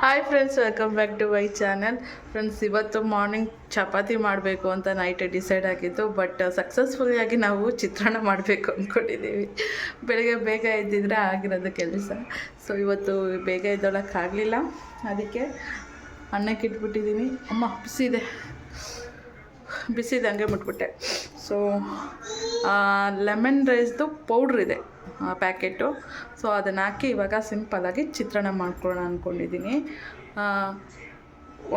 Hi friends welcome back to my channel friends ಇವತ್ತು morning chapati ಮಾಡಬೇಕು ಅಂತ ನೈಟ್ ಡಿಸೈಡ್ ಆಗಿತ್ತು ಬಟ್ ಸಕ್ಸಸ್ಫುಲ್ಲಿಯಾಗಿ ನಾವು ಚಿತ್ರಾನ್ನ ಮಾಡಬೇಕು ಅಂದ್ಕೊಂಡಿದ್ದೀವಿ ಬೆಳಗ್ಗೆ ಬೇಗ ಎದ್ದಿದ್ರೆ ಆಗಿರೋದು ಕೆಲಸ. ಸೊ ಇವತ್ತು ಬೇಗ ಎದ್ದೊಳಕ್ಕಾಗಲಿಲ್ಲ ಅದಕ್ಕೆ ಅನ್ನಕ್ಕೆ ಇಟ್ಬಿಟ್ಟಿದ್ದೀನಿ ಅಮ್ಮ ಬಿಸಿದೆ ಬಿಸಿದೆ ಹಂಗೆ ಮುಟ್ಬಿಟ್ಟೆ. ಸೊ ಲೆಮನ್ ರೈಸ್ದು ಪೌಡ್ರ್ ಇದೆ. ಪ್ಯಾಕೆಟು. ಸೊ ಅದನ್ನು ಹಾಕಿ ಇವಾಗ ಸಿಂಪಲ್ಲಾಗಿ ಚಿತ್ರಾನ್ನ ಮಾಡ್ಕೊಳ್ಳೋಣ ಅಂದ್ಕೊಂಡಿದ್ದೀನಿ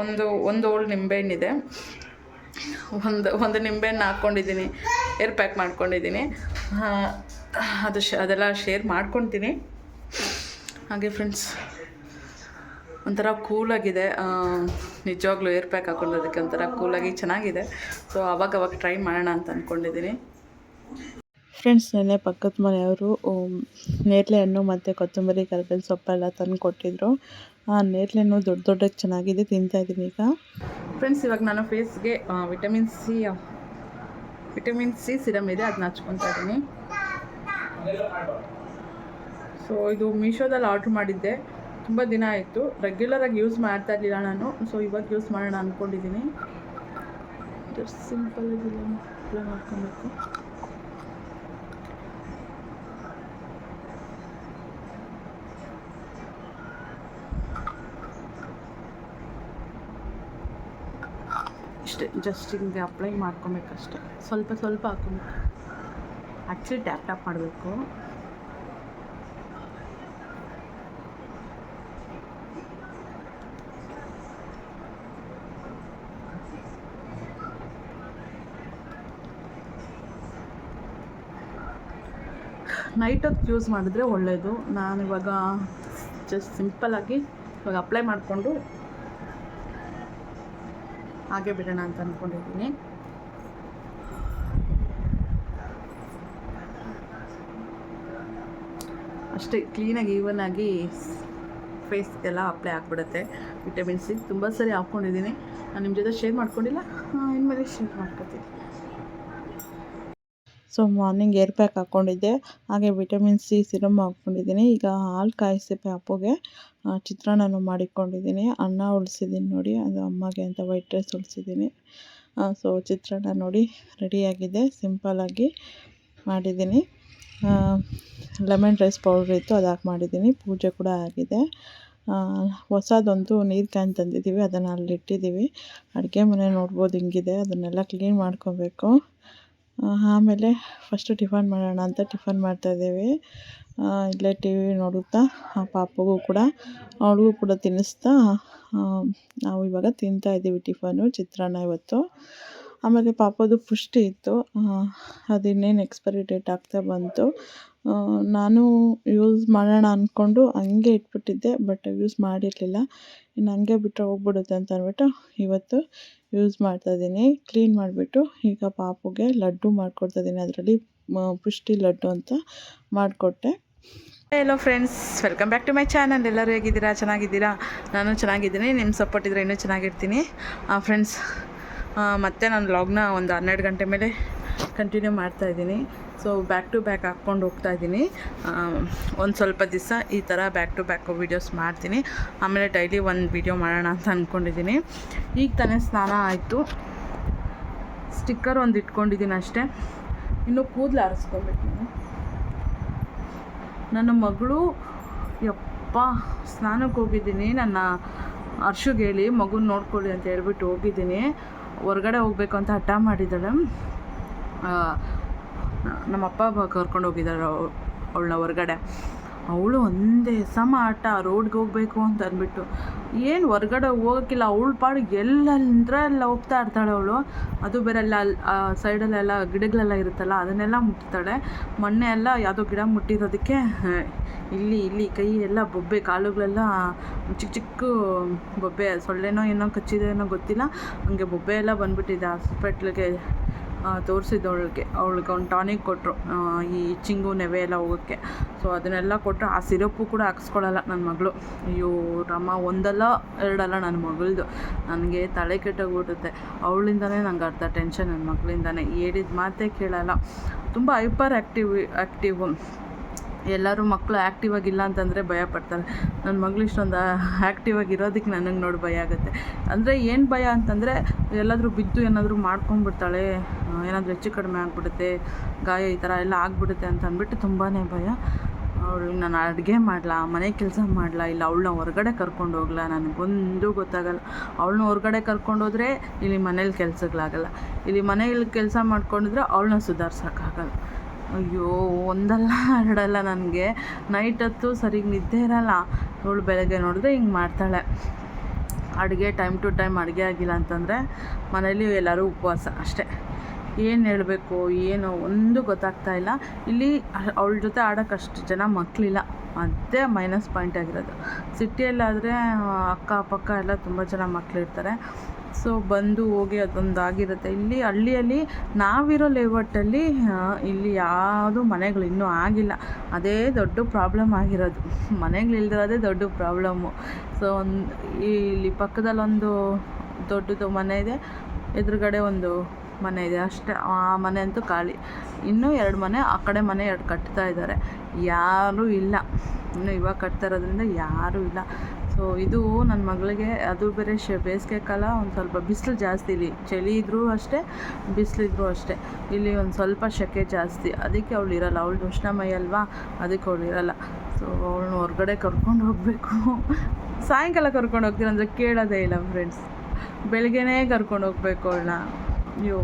ಒಂದು ಒಂದು ಓಲ್ಡ್ ನಿಂಬೆಹಣ್ಣಿದೆ. ಒಂದು ಒಂದು ನಿಂಬೆಹಣ್ಣು ಹಾಕ್ಕೊಂಡಿದ್ದೀನಿ. ಏರ್ ಪ್ಯಾಕ್ ಮಾಡ್ಕೊಂಡಿದ್ದೀನಿ. ಅದು ಶ, ಅದೆಲ್ಲ ಶೇರ್ ಮಾಡ್ಕೊತೀನಿ. ಹಾಗೆ ಫ್ರೆಂಡ್ಸ್, ಒಂಥರ ಕೂಲಾಗಿದೆ. ನಿಜವಾಗ್ಲೂ ಏರ್ ಪ್ಯಾಕ್ ಹಾಕೊಂಡೋದಕ್ಕೆ ಒಂಥರ ಕೂಲಾಗಿ ಚೆನ್ನಾಗಿದೆ. ಸೊ ಅವಾಗ ಅವಾಗ ಟ್ರೈ ಮಾಡೋಣ ಅಂತ ಅಂದ್ಕೊಂಡಿದ್ದೀನಿ ಫ್ರೆಂಡ್ಸ್ ನೆನ್ನೆ ಪಕ್ಕದ ಮನೆಯವರು ನೇರಳೆ ಹಣ್ಣು ಮತ್ತು ಕೊತ್ತಂಬರಿ, ಕರ್ಬೇವಿನ ಸೊಪ್ಪೆಲ್ಲ ತಂದು ಕೊಟ್ಟಿದ್ರು. ಆ ನೇರಳೆ ಹಣ್ಣು ದೊಡ್ಡ ದೊಡ್ಡಕ್ಕೆ ಚೆನ್ನಾಗಿದೆ ತಿಂತಾಯಿದ್ದೀನಿ ಈಗ. ಫ್ರೆಂಡ್ಸ್ ಇವಾಗ ನಾನು ಫೇಸ್ಗೆ vitamin C vitamin C serum ಇದೆ ಅದನ್ನ ಹಚ್ಕೊತಾ ಇದ್ದೀನಿ ಸೊ ಇದು ಮೀಶೋದಲ್ಲಿ ಆರ್ಡ್ರ್ ಮಾಡಿದ್ದೆ. ತುಂಬ ದಿನ ಆಯಿತು. ರೆಗ್ಯುಲರಾಗಿ ಯೂಸ್ ಮಾಡ್ತಾ ಇರಲಿಲ್ಲ ನಾನು. ಸೊ ಇವಾಗ ಯೂಸ್ ಮಾಡೋಣ ಅಂದ್ಕೊಂಡಿದ್ದೀನಿ ಆಗಿ ಅಪ್ಲೈ ಮಾಡ್ಕೊಬೇಕು. ಇಷ್ಟೇ ಜಸ್ಟ್ ಹಿಂಗೆ ಅಪ್ಲೈ ಮಾಡ್ಕೊಬೇಕಷ್ಟೆ. ಸ್ವಲ್ಪ ಸ್ವಲ್ಪ ಹಾಕೊಬೇಕು. ಆ್ಯಕ್ಚುಲಿ ಟ್ಯಾಪ್ ಟ್ಯಾಪ್ ಮಾಡಬೇಕು. ನೈಟ್ ಹೊತ್ತು ಯೂಸ್ ಮಾಡಿದ್ರೆ ಒಳ್ಳೆಯದು ನಾನು ಇವಾಗ ಜಸ್ಟ್ ಸಿಂಪಲ್ಲಾಗಿ ಇವಾಗ ಅಪ್ಲೈ ಮಾಡಿಕೊಂಡು ಹಾಗೆ ಬಿಡೋಣ ಅಂತ ಅಂದ್ಕೊಂಡಿದ್ದೀನಿ ಅಷ್ಟೇ ಕ್ಲೀನಾಗಿ ಈವನ್ ಆಗಿ ಫೇಸ್ ಎಲ್ಲ ಅಪ್ಲೈ ಆಗಿಬಿಡುತ್ತೆ. ವಿಟಮಿನ್ ಸಿ ತುಂಬ ಸರಿ ಹಾಕ್ಕೊಂಡಿದ್ದೀನಿ ನಾನು ನಿಮ್ಮ ಜೊತೆ ಶೇರ್ ಮಾಡ್ಕೊಂಡಿಲ್ಲ? ಇನ್ಮೇಲೆ ಶೇರ್ ಮಾಡ್ಕೊತೀನಿ. ಸೊ ಮಾರ್ನಿಂಗ್ ಏರ್ ಪ್ಯಾಕ್ ಹಾಕ್ಕೊಂಡಿದ್ದೆ ಹಾಗೆ ವಿಟಮಿನ್ ಸಿ ಸಿರಮ್ ಹಾಕ್ಕೊಂಡಿದ್ದೀನಿ. ಈಗ ಹಾಲು ಕಾಯಿಸಿ ಅಪ್ಪುಗೆ ಚಿತ್ರಾನ್ನನೂ ಮಾಡಿಕೊಂಡಿದ್ದೀನಿ. ಅನ್ನ ಉಳಿಸಿದ್ದೀನಿ ನೋಡಿ. ಅದು ಅಮ್ಮಗೆ ಅಂತ ವೈಟ್ ರೈಸ್ ಉಳಿಸಿದ್ದೀನಿ ಸೊ ಚಿತ್ರಾನ್ನ ನೋಡಿ. ರೆಡಿಯಾಗಿದೆ ಸಿಂಪಲ್ಲಾಗಿ ಮಾಡಿದ್ದೀನಿ ಲೆಮನ್ ರೈಸ್ ಪೌಡ್ರ್ ಇತ್ತು, ಅದು ಹಾಕಿ ಮಾಡಿದ್ದೀನಿ ಪೂಜೆ ಕೂಡ ಆಗಿದೆ. ಹೊಸದೊಂದು ನೀರು ಕ್ಯಾನ್ ತಂದಿದ್ದೀವಿ. ಅದನ್ನು ಅಲ್ಲಿ ಇಟ್ಟಿದ್ದೀವಿ ಅಡುಗೆ ಮನೆ ನೋಡ್ಬೋದು ಹಿಂಗಿದೆ. ಅದನ್ನೆಲ್ಲ ಕ್ಲೀನ್ ಮಾಡ್ಕೊಬೇಕು. ಆಮೇಲೆ ಫಸ್ಟು ಟಿಫನ್ ಮಾಡೋಣ ಅಂತ ಟಿಫನ್ ಮಾಡ್ತಾಯಿದ್ದೀವಿ ಇಲ್ಲೇ ಟಿ ವಿ ನೋಡುತ್ತಾ ಪಾಪುಗೂ ಕೂಡ, ಅವಳಿಗೂ ಕೂಡ ತಿನ್ನಿಸ್ತಾ ನಾವು ಇವಾಗ ತಿಂತಾಯಿದ್ದೀವಿ ಟಿಫನು ಚಿತ್ರಾನ್ನ ಇವತ್ತು. ಆಮೇಲೆ ಪಾಪದು ಪುಷ್ಟಿ ಇತ್ತು. ಅದು ಇನ್ನೇನು ಎಕ್ಸ್ಪೈರಿ ಡೇಟ್ ಆಗ್ತಾ ಬಂತು. ನಾನು ಯೂಸ್ ಮಾಡೋಣ ಅಂದ್ಕೊಂಡು ಹಂಗೆ ಇಟ್ಬಿಟ್ಟಿದ್ದೆ, ಬಟ್ ಯೂಸ್ ಮಾಡಿರಲಿಲ್ಲ. ಇನ್ನು ಹಂಗೆ ಬಿಟ್ಟರೆ ಹೋಗ್ಬಿಡುತ್ತೆ ಅಂತ ಅಂದ್ಬಿಟ್ಟು ಇವತ್ತು ಯೂಸ್ ಮಾಡ್ತಾಯಿದ್ದೀನಿ ಕ್ಲೀನ್ ಮಾಡಿಬಿಟ್ಟು ಈಗ ಪಾಪುಗೆ ಲಡ್ಡು ಮಾಡಿಕೊಡ್ತಾಯಿದ್ದೀನಿ ಅದರಲ್ಲಿ ಪುಷ್ಟಿ ಲಡ್ಡು ಅಂತ ಮಾಡಿಕೊಟ್ಟೆ. Hello friends welcome back to my channel ಎಲ್ಲರೂ ಹೇಗಿದ್ದೀರಾ? ಚೆನ್ನಾಗಿದ್ದೀರಾ? ನಾನು ಚೆನ್ನಾಗಿದ್ದೀನಿ. ನಿಮ್ಮ ಸಪೋರ್ಟ್ ಇದ್ದರೆ ಇನ್ನೂ ಚೆನ್ನಾಗಿರ್ತೀನಿ. ಫ್ರೆಂಡ್ಸ್ ಮತ್ತೆ ನಾನು ಲಾಗ್ನ ಒಂದು ಹನ್ನೆರಡು ಗಂಟೆ ಮೇಲೆ ಕಂಟಿನ್ಯೂ ಮಾಡ್ತಾ ಇದ್ದೀನಿ. ಸೊ ಬ್ಯಾಕ್ ಟು ಬ್ಯಾಕ್ ಹಾಕ್ಕೊಂಡು ಹೋಗ್ತಾ ಇದ್ದೀನಿ. ಒಂದು ಸ್ವಲ್ಪ ದಿವಸ ಈ ಥರ ಬ್ಯಾಕ್ ಟು ಬ್ಯಾಕ್ ವೀಡಿಯೋಸ್ ಮಾಡ್ತೀನಿ. ಆಮೇಲೆ ಡೈಲಿ ಒಂದು ವೀಡಿಯೋ ಮಾಡೋಣ ಅಂತ ಅಂದ್ಕೊಂಡಿದ್ದೀನಿ ಈಗ ತಾನೇ ಸ್ನಾನ ಆಯಿತು. ಸ್ಟಿಕ್ಕರ್ ಒಂದು ಇಟ್ಕೊಂಡಿದ್ದೀನಿ ಅಷ್ಟೇ. ಇನ್ನು ಕೂದಲು ಆರಿಸ್ಕೊಬೇಕು ನಾನು. ನನ್ನ ಮಗಳು, ಯಪ್ಪ ಸ್ನಾನಕ್ಕೆ ಹೋಗಿದ್ದೀನಿ. ನನ್ನ ಅರ್ಶುಗೇಳಿ ಮಗುನ ನೋಡ್ಕೊಳ್ಳಿ ಅಂತ ಹೇಳ್ಬಿಟ್ಟು ಹೋಗಿದ್ದೀನಿ. ಹೊರಗಡೆ ಹೋಗ್ಬೇಕು ಅಂತ ಹಠ ಮಾಡಿದ್ದಾಳೆ. ನಮ್ಮಪ್ಪ ಕರ್ಕೊಂಡು ಹೋಗಿದ್ದಾರೆ ಅವಳನ್ನ ಹೊರಗಡೆ. ಅವಳು ಒಂದೇ ಸಮ ಆಟ, ರೋಡ್ಗೆ ಹೋಗಬೇಕು ಅಂತ ಅಂದ್ಬಿಟ್ಟು. ಏನು ಹೊರ್ಗಡೆ ಹೋಗೋಕ್ಕಿಲ್ಲ, ಅವಳು ಪಾಡು ಎಲ್ಲಂದ್ರೆ ಎಲ್ಲ ಹೋಗ್ತಾ ಇರ್ತಾಳೆ ಅವಳು. ಅದು ಬೇರೆ ಅಲ್ಲಿ ಸೈಡಲ್ಲೆಲ್ಲ ಗಿಡಗಳೆಲ್ಲ ಇರುತ್ತಲ್ಲ, ಅದನ್ನೆಲ್ಲ ಮುಟ್ತಾಳೆ. ಮೊನ್ನೆ ಎಲ್ಲ ಯಾವುದೋ ಗಿಡ ಮುಟ್ಟಿರೋದಕ್ಕೆ ಇಲ್ಲಿ ಇಲ್ಲಿ ಕೈ ಎಲ್ಲ ಬೊಬ್ಬೆ, ಕಾಲುಗಳೆಲ್ಲ ಚಿಕ್ಕ ಚಿಕ್ಕ ಬೊಬ್ಬೆ, ಸೊಳ್ಳೆನೋ, ಏನೋ ಕಚ್ಚಿದೆ ಏನೋ ಗೊತ್ತಿಲ್ಲ. ಹಂಗೆ ಬೊಬ್ಬೆ ಎಲ್ಲ ಬಂದ್ಬಿಟ್ಟಿದೆ ಹಾಸ್ಪಿಟ್ಲಿಗೆ. ತೋರಿಸಿದ್ದವಳಿಗೆ. ಅವಳಿಗೆ ಒಂದು ಟಾನಿಕ್ ಕೊಟ್ಟರು ಈ ಇಚ್ಚಿಂಗು ನೆವೆ ಎಲ್ಲ ಹೋಗೋಕ್ಕೆ. ಸೊ ಅದನ್ನೆಲ್ಲ ಕೊಟ್ಟರು ಆ ಸಿರಪ್ಪು ಕೂಡ ಹಾಕ್ಸ್ಕೊಳ್ಳಲ್ಲ ನನ್ನ ಮಗಳು. ಅಯ್ಯೋ ರಮ್ಮ ಒಂದಲ್ಲ, ಎರಡಲ್ಲ ನನ್ನ ಮಗಳದು. ನನಗೆ ತಲೆ ಕೆಟ್ಟೋಗ್ಬಿಡುತ್ತೆ ಅವಳಿಂದನೇ ನಂಗೆ ಅರ್ಧ ಟೆನ್ಷನ್ ನನ್ನ ಮಗಳಿಂದನೇ. ಹೇಳಿದ ಮಾತೇ ಕೇಳಲ್ಲ. ತುಂಬ ಹೈಪರ್ ಆ್ಯಕ್ಟಿವ್ ಆ್ಯಕ್ಟಿವ್ ಎಲ್ಲರೂ ಮಕ್ಕಳು ಆ್ಯಕ್ಟಿವ್ ಆಗಿಲ್ಲ ಅಂತಂದರೆ ಭಯ ಪಡ್ತಾರೆ. ನನ್ನ ಮಗಳು ಇಷ್ಟೊಂದು ಆ್ಯಕ್ಟಿವ್ ಆಗಿರೋದಕ್ಕೆ ನನಗೆ ನೋಡಿ ಭಯ ಆಗುತ್ತೆ. ಅಂದರೆ ಏನು ಭಯ ಅಂತಂದರೆ, ಎಲ್ಲಾದರೂ ಬಿದ್ದು ಏನಾದರೂ ಮಾಡ್ಕೊಂಡ್ಬಿಡ್ತಾಳೆ. ಏನಾದರೂ ಹೆಚ್ಚು ಕಡಿಮೆ ಆಗಿಬಿಡುತ್ತೆ, ಗಾಯ ಈ ಥರ ಎಲ್ಲ ಆಗಿಬಿಡುತ್ತೆ ಅಂತ ಅಂದ್ಬಿಟ್ಟು ತುಂಬಾ ಭಯ. ಅವಳು, ನಾನು ಅಡುಗೆ ಮಾಡಲಾ? ಮನೆ ಕೆಲಸ ಮಾಡಲಾ? ಇಲ್ಲ, ಅವಳನ್ನ ಹೊರಗಡೆ ಕರ್ಕೊಂಡು ಹೋಗ್ಲಾ? ನನಗೊಂದು ಗೊತ್ತಾಗಲ್ಲ. ಅವಳನ್ನ ಹೊರಗಡೆ ಕರ್ಕೊಂಡೋದ್ರೆ ಇಲ್ಲಿ ಮನೇಲಿ ಕೆಲಸಗಳಾಗಲ್ಲ. ಇಲ್ಲಿ ಮನೇಲಿ ಕೆಲಸ ಮಾಡ್ಕೊಂಡಿದ್ರೆ ಅವಳನ್ನ ಸುಧಾರ್ಸೋಕ್ಕಾಗಲ್ಲ. ಅಯ್ಯೋ, ಒಂದಲ್ಲ ಎರಡಲ್ಲ ನನಗೆ. ನೈಟ್ ಹೊತ್ತು ಸರಿಗೆ ನಿದ್ದೆ ಇರಲ್ಲ. ಅವಳು ಬೆಳಗ್ಗೆ ನೋಡಿದ್ರೆ ಹಿಂಗೆ ಮಾಡ್ತಾಳೆ. ಅಡುಗೆ ಟೈಮ್ ಟು ಟೈಮ್ ಅಡುಗೆ ಆಗಿಲ್ಲ ಅಂತಂದರೆ ಮನೇಲಿ ಎಲ್ಲರೂ ಉಪವಾಸ ಅಷ್ಟೇ. ಏನು ಹೇಳಬೇಕು, ಏನು ಒಂದು ಗೊತ್ತಾಗ್ತಾ ಇಲ್ಲ. ಇಲ್ಲಿ ಅವಳ ಜೊತೆ ಆಡೋಕ್ಕಷ್ಟು ಜನ ಮಕ್ಕಳಿಲ್ಲ ಅದೇ ಮೈನಸ್ ಪಾಯಿಂಟ್ ಆಗಿರೋದು. ಸಿಟಿಯಲ್ಲಾದರೆ ಅಕ್ಕಪಕ್ಕ ಎಲ್ಲ ತುಂಬ ಜನ ಮಕ್ಕಳಿರ್ತಾರೆ ಸೊ ಬಂದು ಹೋಗಿ ಅದೊಂದು ಆಗಿರುತ್ತೆ. ಇಲ್ಲಿ ಹಳ್ಳಿಯಲ್ಲಿ ನಾವಿರೋ ಲೇಔಟಲ್ಲಿ ಇಲ್ಲಿ ಯಾವುದು ಮನೆಗಳು ಇನ್ನೂ ಆಗಿಲ್ಲ. ಅದೇ ದೊಡ್ಡ ಪ್ರಾಬ್ಲಮ್ ಆಗಿರೋದು. ಮನೆಗಳಿಲ್ದಿರೋದೇ ದೊಡ್ಡ ಪ್ರಾಬ್ಲಮ್ಮು ಸೊ ಒಂದು, ಇಲ್ಲಿ ಪಕ್ಕದಲ್ಲೊಂದು ದೊಡ್ಡದು ಮನೆ ಇದೆ. ಎದುರುಗಡೆ ಒಂದು ಮನೆ ಇದೆ. ಅಷ್ಟೇ, ಆ ಮನೆ ಅಂತೂ ಖಾಲಿ. ಇನ್ನೂ ಎರಡು ಮನೆ, ಆ ಕಡೆ ಮನೆ ಎರಡು ಕಟ್ತಾ ಇದ್ದಾರೆ. ಯಾರೂ ಇಲ್ಲ. ಇನ್ನು ಇವಾಗ ಕಟ್ತಾ ಇರೋದ್ರಿಂದ ಯಾರೂ ಇಲ್ಲ. ಸೊ ಇದು ನನ್ನ ಮಗಳಿಗೆ, ಅದು ಬೇರೆ ಶೆ, ಬೇಸಿಗೆ ಕಾಲ ಒಂದು ಸ್ವಲ್ಪ ಬಿಸಿಲು ಜಾಸ್ತಿ ಇಲ್ಲಿ. ಚಳಿ ಇದ್ದರೂ ಅಷ್ಟೇ ಬಿಸಿಲಿದ್ರೂ ಅಷ್ಟೇ. ಇಲ್ಲಿ ಒಂದು ಸ್ವಲ್ಪ ಸೆಕೆ ಜಾಸ್ತಿ. ಅದಕ್ಕೆ ಅವಳು ಇರಲ್ಲ. ಅವಳು ಉಷ್ಣಮಯ ಅಲ್ವಾ? ಅದಕ್ಕೆ ಅವಳು ಇರಲ್ಲ. ಸೊ ಅವಳನ್ನ ಹೊರಗಡೆ ಕರ್ಕೊಂಡು ಹೋಗಬೇಕು. ಸಾಯಂಕಾಲ ಕರ್ಕೊಂಡು ಹೋಗ್ತೀನಿ ಅಂದರೆ ಕೇಳೋದೇ ಇಲ್ಲ ಫ್ರೆಂಡ್ಸ್ ಬೆಳಗ್ಗೆನೇ ಕರ್ಕೊಂಡು ಹೋಗ್ಬೇಕು ಅವಳನ್ನ. ಅಯ್ಯೋ.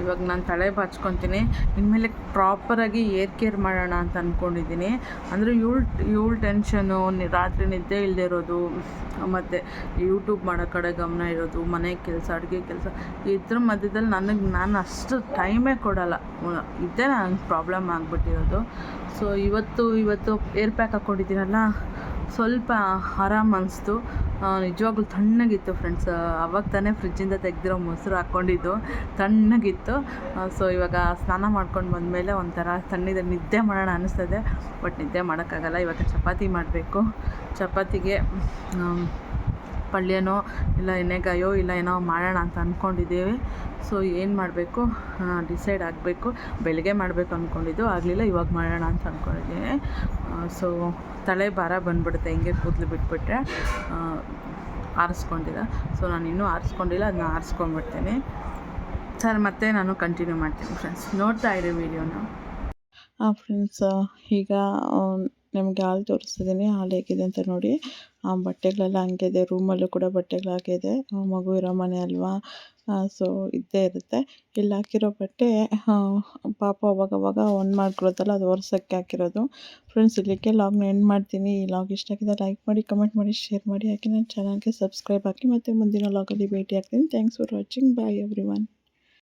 ಇವಾಗ ನಾನು ತಲೆ ಬಾಚ್ಕೊತೀನಿ. ಇನ್ಮೇಲೆ ಪ್ರಾಪರಾಗಿ ಏರ್ ಕೇರ್ ಮಾಡೋಣ ಅಂತ ಅಂದ್ಕೊಂಡಿದ್ದೀನಿ ಅಂದರೆ ಇವಳು ಇವಳು ಟೆನ್ಷನು ರಾತ್ರಿ ನಿದ್ದೆ ಇಲ್ಲದೆ ಇರೋದು, ಮತ್ತು ಯೂಟ್ಯೂಬ್ ಮಾಡೋ ಕಡೆ ಗಮನ ಇರೋದು, ಮನೆ ಕೆಲಸ, ಅಡುಗೆ ಕೆಲಸ, ಇದ್ರ ಮಧ್ಯದಲ್ಲಿ ನನಗೆ, ನಾನು ಅಷ್ಟು ಟೈಮೇ ಕೊಡೋಲ್ಲ. ಇದೇ ನನಗೆ ಪ್ರಾಬ್ಲಮ್ ಆಗಿಬಿಟ್ಟಿರೋದು. ಸೊ ಇವತ್ತು ಇವತ್ತು ಏರ್ ಪ್ಯಾಕ್ ಹಾಕ್ಕೊಂಡಿದ್ದೀನಲ್ಲ ಸ್ವಲ್ಪ ಆರಾಮ್ ಅನಿಸ್ತು. ನಿಜವಾಗ್ಲೂ ತಣ್ಣಗಿತ್ತು ಫ್ರೆಂಡ್ಸ್ ಅವಾಗ ತಾನೇ ಫ್ರಿಜ್ಜಿಂದ ತೆಗೆದಿರೋ ಮೊಸರು ಹಾಕ್ಕೊಂಡಿದ್ದು ತಣ್ಣಗಿತ್ತು. ಸೊ ಇವಾಗ ಸ್ನಾನ ಮಾಡ್ಕೊಂಡು ಬಂದಮೇಲೆ ಒಂಥರ ತಣ್ಣಿದ ನಿದ್ದೆ ಮಾಡೋಣ ಅನ್ನಿಸ್ತದೆ ಬಟ್ ನಿದ್ದೆ ಮಾಡೋಕ್ಕಾಗಲ್ಲ. ಇವಾಗ ಚಪಾತಿ ಮಾಡಬೇಕು. ಚಪಾತಿಗೆ ಪಲ್ಯನೋ ಇಲ್ಲ ಎಣ್ಣೆಗಾಯೋ ಇಲ್ಲ ಏನೋ ಮಾಡೋಣ ಅಂತ ಅಂದ್ಕೊಂಡಿದ್ದೀವಿ ಸೊ ಏನು ಮಾಡಬೇಕು? ಡಿಸೈಡ್ ಆಗಬೇಕು. ಬೆಳಗ್ಗೆ ಮಾಡಬೇಕು ಅಂದ್ಕೊಂಡಿದ್ದು ಆಗಲಿಲ್ಲ, ಇವಾಗ ಮಾಡೋಣ ಅಂತ ಅಂದ್ಕೊಂಡಿದ್ದೀನಿ ಸೊ ತಲೆ ಭಾರ ಬಂದ್ಬಿಡುತ್ತೆ. ಹಿಂಗೆ ಕೂದಲು ಬಿಟ್ಬಿಟ್ರೆ ಆರಿಸ್ಕೊಂಡಿಲ್ಲ. ಸೊ ನಾನು ಇನ್ನೂ ಆರಿಸ್ಕೊಂಡಿಲ್ಲ ಅದನ್ನ ಆರಿಸ್ಕೊಂಡ್ಬಿಡ್ತೀನಿ. ಸರ್, ಮತ್ತೆ ನಾನು ಕಂಟಿನ್ಯೂ ಮಾಡ್ತೀನಿ ಫ್ರೆಂಡ್ಸ್ ನೋಡ್ತಾ ಇರಿ ವೀಡಿಯೋನ ಫ್ರೆಂಡ್ಸ್ ಈಗ ನಿಮಗೆ ಹಾಲು ತೋರಿಸ್ತಿದ್ದೀನಿ. ಹಾಲು ಹೇಗಿದೆ ಅಂತ ನೋಡಿ. ಆ ಬಟ್ಟೆಗಳೆಲ್ಲ ಹಂಗೆ ಇದೆ ರೂಮಲ್ಲೂ ಕೂಡ ಬಟ್ಟೆಗಳು ಇದೆ ಮಗು ಇರೋ ಮನೆ ಅಲ್ವಾ? ಸೊ ಇದ್ದೇ ಇರುತ್ತೆ. ಇಲ್ಲಿ ಹಾಕಿರೋ ಬಟ್ಟೆ ಪಾಪ ಅವಾಗವಾಗ ಒನ್ ಮಾಡ್ಕೊಳುತ್ತಲ್ಲ ಅದು ವರ್ಸಕ್ಕೆ ಹಾಕಿರೋದು. ಫ್ರೆಂಡ್ಸ್ ಇಲ್ಲಿಗೆ ಲಾಗ್ನ ಎಂಡ್ ಮಾಡ್ತೀನಿ. ಈ ಲಾಗ್ ಇಷ್ಟ ಆಗಿದೆ ಲೈಕ್ ಮಾಡಿ ಕಮೆಂಟ್ ಮಾಡಿ ಶೇರ್ ಮಾಡಿ. ಹಾಕಿ ನನ್ನ ಚಾನಲ್ಗೆ ಸಬ್ಸ್ಕ್ರೈಬ್ ಹಾಕಿ ಮತ್ತು ಮುಂದಿನ ಲಾಗಲ್ಲಿ ಭೇಟಿ ಆಗ್ತೀನಿ. Thanks for watching bye everyone